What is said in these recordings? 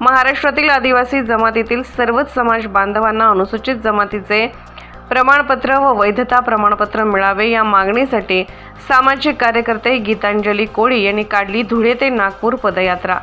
महाराष्ट्रातील आदिवासी जमातीतील सर्वच समाज बांधवांना अनुसूचित जमातीचे प्रमाणपत्र व वैधता प्रमाणपत्र मिळावे या मागणीसाठी सामाजिक कार्यकर्ते गीतांजली कोळी यांनी काढली धुळे ते नागपूर पदयात्रा.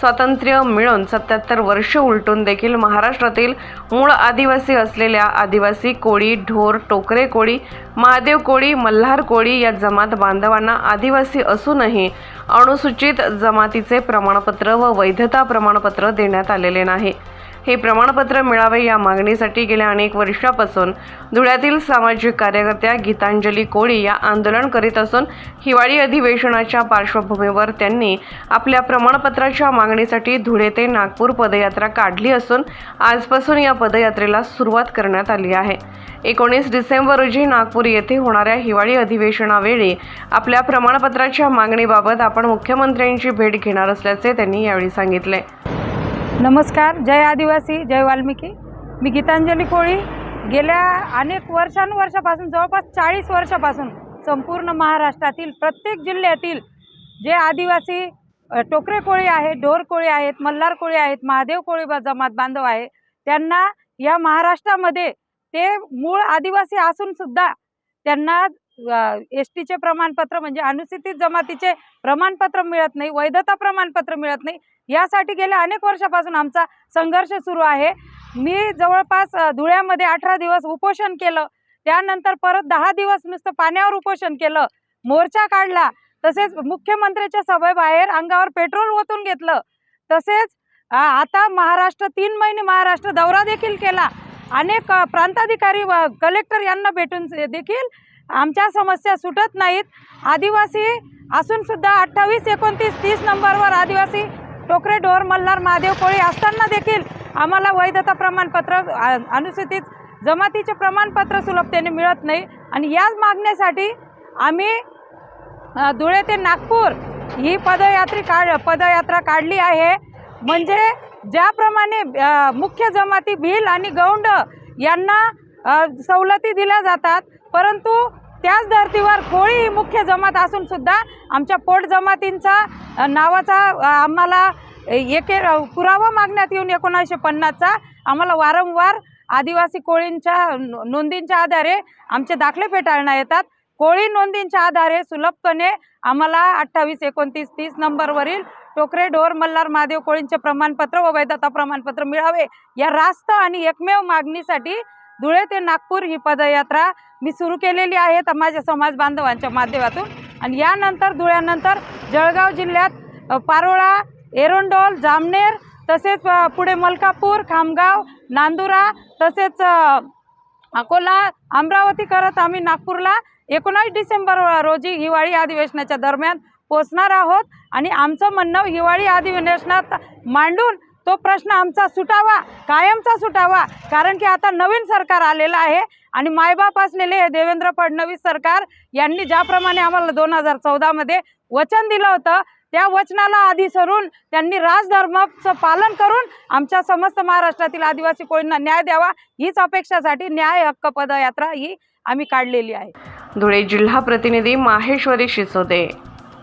स्वातंत्र्य मिळून सत्याहत्तर वर्ष उलटून देखील महाराष्ट्रातील मूळ आदिवासी असलेल्या आदिवासी कोळी ढोर टोकरे कोळी महादेव कोळी मल्हार कोळी या जमात बांधवांना आदिवासी असूनही अनुसूचित जमातीचे प्रमाणपत्र व वैधता प्रमाणपत्र देण्यात आलेले नाही. हे प्रमाणपत्र मिळावे या मागणीसाठी गेल्या अनेक वर्षापासून धुळ्यातील सामाजिक कार्यकर्त्या गीतांजली कोळी या आंदोलन करीत असून हिवाळी अधिवेशनाच्या पार्श्वभूमीवर त्यांनी आपल्या प्रमाणपत्राच्या मागणीसाठी धुळे ते नागपूर पदयात्रा काढली असून आजपासून या पदयात्रेला सुरुवात करण्यात आली आहे. एकोणीस डिसेंबर रोजी नागपूर येथे होणाऱ्या हिवाळी अधिवेशनावेळी आपल्या प्रमाणपत्राच्या मागणीबाबत आपण मुख्यमंत्र्यांची भेट घेणार असल्याचे त्यांनी यावेळी सांगितले. नमस्कार जय आदिवासी जय वाल्मिकी. मी गीतांजली कोळी. गेल्या अनेक वर्षानुवर्षापासून जवळपास चाळीस वर्षापासून संपूर्ण महाराष्ट्रातील प्रत्येक जिल्ह्यातील जे आदिवासी टोकरे कोळी आहेत ढोर कोळी आहेत मल्हार कोळी आहेत महादेव कोळी बा- जमात बांधव आहे त्यांना या महाराष्ट्रामध्ये ते मूळ आदिवासी असूनसुद्धा त्यांना एस टीचे प्रमाणपत्र म्हणजे अनुसूचित जमातीचे प्रमाणपत्र मिळत नाही वैधता प्रमाणपत्र मिळत नाही. यासाठी गेल्या अनेक वर्षापासून आमचा संघर्ष सुरू आहे. मी जवळपास धुळ्यामध्ये अठरा दिवस उपोषण केलं. त्यानंतर परत दहा दिवस नुसतं पाण्यावर उपोषण केलं. मोर्चा काढला. तसेच मुख्यमंत्र्याच्या सभेबाहेर अंगावर पेट्रोल ओतून घेतलं. तसेच आता महाराष्ट्र तीन महिने महाराष्ट्र दौरा देखील केला. अनेक प्रांताधिकारी व कलेक्टर यांना भेटून देखील आमच्या समस्या सुटत नाहीत. आदिवासी असून सुद्धा अठ्ठावीस एकोणतीस तीस नंबरवर आदिवासी टोकरे ढोर मल्हार महादेव कोळी असताना देखील आम्हाला वैधता प्रमाणपत्र अनुसूचित जमातीचे प्रमाणपत्र सुलभतेने मिळत नाही. आणि याच मागण्यासाठी आम्ही धुळे ते नागपूर ही पदयात्री काढ पदयात्रा काढली आहे. म्हणजे ज्याप्रमाणे मुख्य जमाती भिल आणि गौंड यांना सवलती दिल्या जातात. परंतु त्याच धर्तीवर कोळी ही मुख्य जमात असून सुद्धा आमच्या पोट जमातींचा नावाचा आम्हाला एके पुरावा मागण्यात येऊन एकोणावीसशे पन्नासचा आम्हाला वारंवार आदिवासी कोळींच्या नोंदींच्या आधारे आमचे दाखले फेटाळण्यात येतात. कोळी नोंदींच्या आधारे सुलभपणे आम्हाला अठ्ठावीस एकोणतीस तीस नंबरवरील टोकरे ढोर मल्हार महादेव कोळींचे प्रमाणपत्र व वैधता प्रमाणपत्र मिळावे या रास्त आणि एकमेव मागणीसाठी धुळे ते नागपूर ही पदयात्रा मी सुरू केलेली आहे तर माझ्या समाज बांधवांच्या माध्यमातून. आणि यानंतर धुळ्यानंतर जळगाव जिल्ह्यात पारोळा एरोंडोल जामनेर तसेच पुढे मलकापूर खामगाव नांदुरा तसेच अकोला अमरावती करत आम्ही नागपूरला. एकोणास डिसेंबर रोजी हिवाळी अधिवेशनाच्या दरम्यान पोचणार आहोत. आणि आमचं म्हणणं हिवाळी अधिवेशनात मांडून तो प्रश्न आमचा सुटावा कायमचा सुटावा. कारण की आता नवीन सरकार आलेलं आहे आणि मायबाप असलेले हे देवेंद्र फडणवीस सरकार यांनी ज्याप्रमाणे आम्हाला दोन हजार चौदामध्ये वचन दिलं होतं त्या वचनाला आधी सरून त्यांनी राजधर्माचं पालन करून आमच्या समस्त महाराष्ट्रातील आदिवासी कोळींना न्याय द्यावा हीच अपेक्षासाठी न्याय हक्क पदयात्रा ही आम्ही काढलेली आहे. धुळे जिल्हा प्रतिनिधी माहेश्वरी शिसोदे.